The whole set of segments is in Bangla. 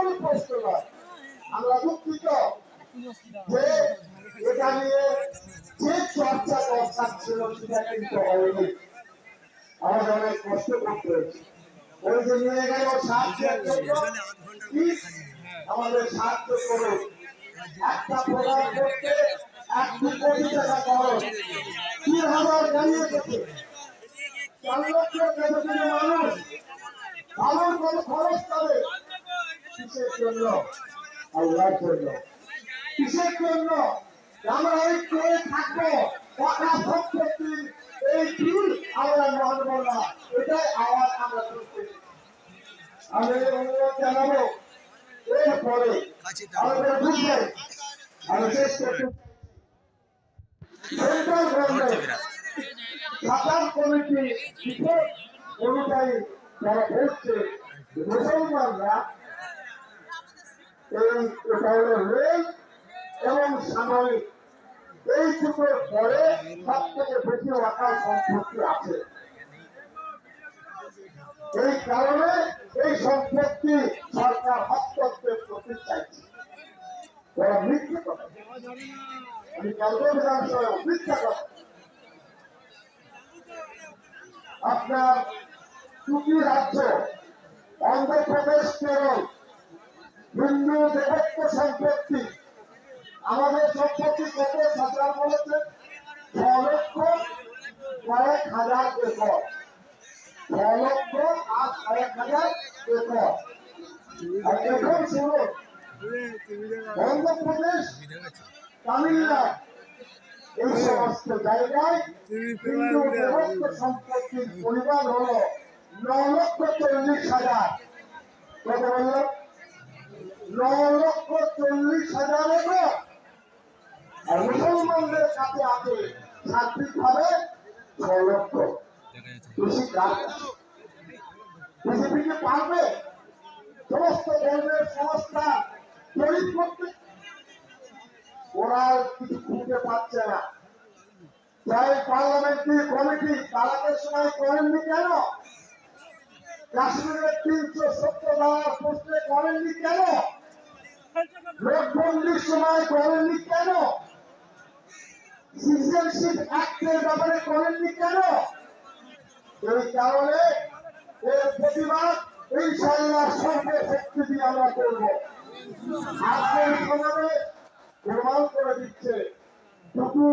কোনো প্রশ্ন নয় আমরা দুঃখিত যে যে চর্চা দরকার ছিল সেটা কিন্তু হয়নি। আমাদের অনেক কষ্ট করতে হয়েছে। ওই আমাদের সাহায্য করুন। একটা প্রোগ্রাম করতে এক দু কোটি টাকা তিন হাজার চার লক্ষ মানুষ ভালোর কত খরচ করে কিসের জন্য। আল্লাহর জন্য। কিসের জন্য? আমরা এই করে থাকব। কথা সম্পত্তি এই দিন আমরা মানব না। এটাই আওয়াজ আমরা করতে আমি অনুরোধ জানাব, এরপরে আমাদের বুঝবেন আমি শেষ করতে অনুযায়ী যারা বলছে মুসলমানরা এই রেল এবং সামরিক এই দুটোর পরে সব থেকে বেশি সম্পত্তি আছে এই কারণে এই সম্পত্তি সরকার চাইছে আপনার দুটি রাজ্য, অন্ধ্রপ্রদেশ, কেরল। হিন্দু সম্পত্তি। আমাদের সম্পত্তি কত সরকার বলেছে? ছ লক্ষ কয়েক হাজার একর। ছ লক্ষ আর কয়েক হাজার একর। এখন শুনুন। অন্ধ্রপ্রদেশ, তামিলনাড়ু, এই সমস্ত জায়গায় হিন্দু দেবত্ব সম্পত্তির পরিমাণ হলো ন লক্ষ চল্লিশ হাজার। কত বলল? ন লক্ষ চল্লিশ হাজার মুসলমানদের কাছে আছে সাত্বিক ভাবে ছ লক্ষ বিজেপিকে পারবে? সমস্ত ধর্মের সংস্থা ওরা কিছু খুঁজে পাচ্ছে না। যাই পার্লামেন্টারি কমিটি তালাকের সময় করেননি কেন? কাশ্মীরের তিনশো সত্তর ধারা প্রশ্নে করেননি কেন? নোটবন্দির সময় করেননি কেন? সিটিজেনশিপ অ্যাক্টের ব্যাপারে করেননি কেন? এই কারণে এর প্রতিবাদ ইনশাল্লাহ সর্বশক্তি দিয়ে আমরা করব। আজকের সমাবেশ প্রমাণ করে দিচ্ছে দুটো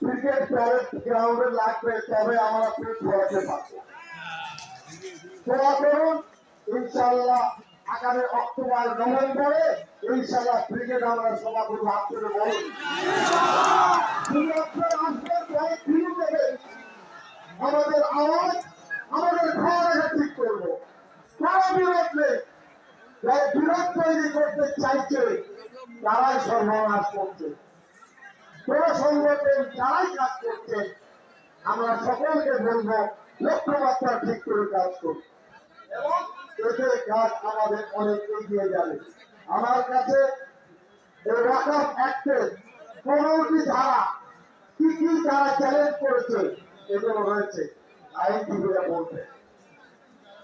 ক্রিকেট প্যারেড গ্রাউন্ডে লাগবে, তবে আমরা পেট ভরাতে পারব। দোয়া করুন ইনশাল্লাহ আগামী অক্টোবর, নভেম্বরে আমাদের আওয়াজ, আমাদের ঘর ঠিক করব। কারা বিরোধ যারা বিরোধ তৈরি করতে চাইছে, তারাই সর্বনাশ করছে। কোন সংগঠন করছে, আমরা সকলকে বলব, লক্ষ্যমাত্রা ঠিক করে কাজ করব এবং এতে কাজ আমাদের অনেক এগিয়ে যাবে। আমার কাছে এই রকম অ্যাক্টের পনেরোটি ধারা কি কি তারা চ্যালেঞ্জ করেছে এগুলো রয়েছে। আইনজীবীরা বলতে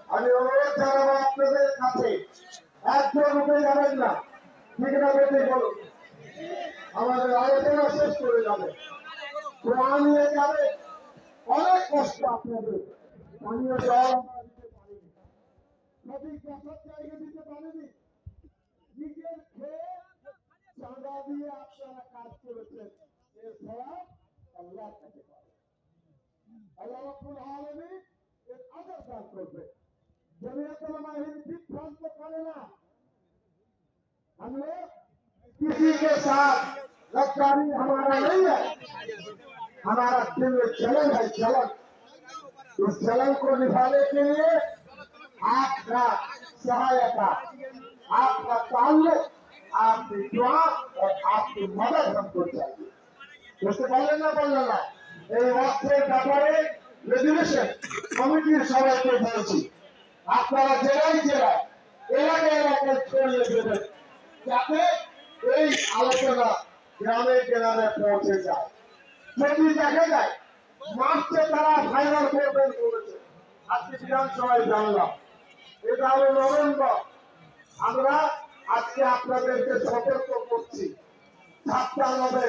আমি অনুরোধ জানাব আপনাদের কাছে একজন উঠে যাবেন না। ঠিক না বেটে বলুন। আমাদের আলোচনা শেষ করে যাবে। কোরআন নিয়ে যাবে, অনেক কষ্ট আপনাদের। পানীয় জল দিতে পারিনি। নদীর বছর জায়গা দিতে পারিনি। নিজের খেয়ে চাঁদা দিয়ে আপনারা কাজ করেছেন এর ফল আল্লাহ কাছে পাবে আল্লাহ রাব্বুল আলামিন এর আদর দান করবে জমিয়ত উলামা হিন্দ বিভ্রান্ত করে না हम लोग किसी के साथ गद्दारी हमारा नहीं है हमारा दिल में चलन है चलन इस चलन को निभाने के लिए आपका सहायता आपका ताल्लुक आपकी दुआ और आपकी मदद हमको चाहिए বুঝতে পারলেন না বললেন না এই অর্থের ব্যাপারে রেজুলেশন কমিটির সবাইকে বলছি আপনারা জেলায় জেলায় এলাকায় এলাকায় ছড়িয়ে দেবেন যাতে এই আলোচনা গ্রামে গ্রামে পৌঁছে যায় যদি দেখা যায় মার্চে তারা ফাইনাল করবেন করেছে আজকে বিধানসভায় জানলাম এটা হলো নভেম্বর আমরা আজকে আপনাদেরকে সতর্ক করছি। ছাত্র হবে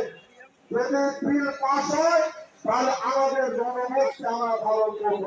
যদি বিল পাশ হয়, তাহলে আমাদের জনমত আমরা পালন করব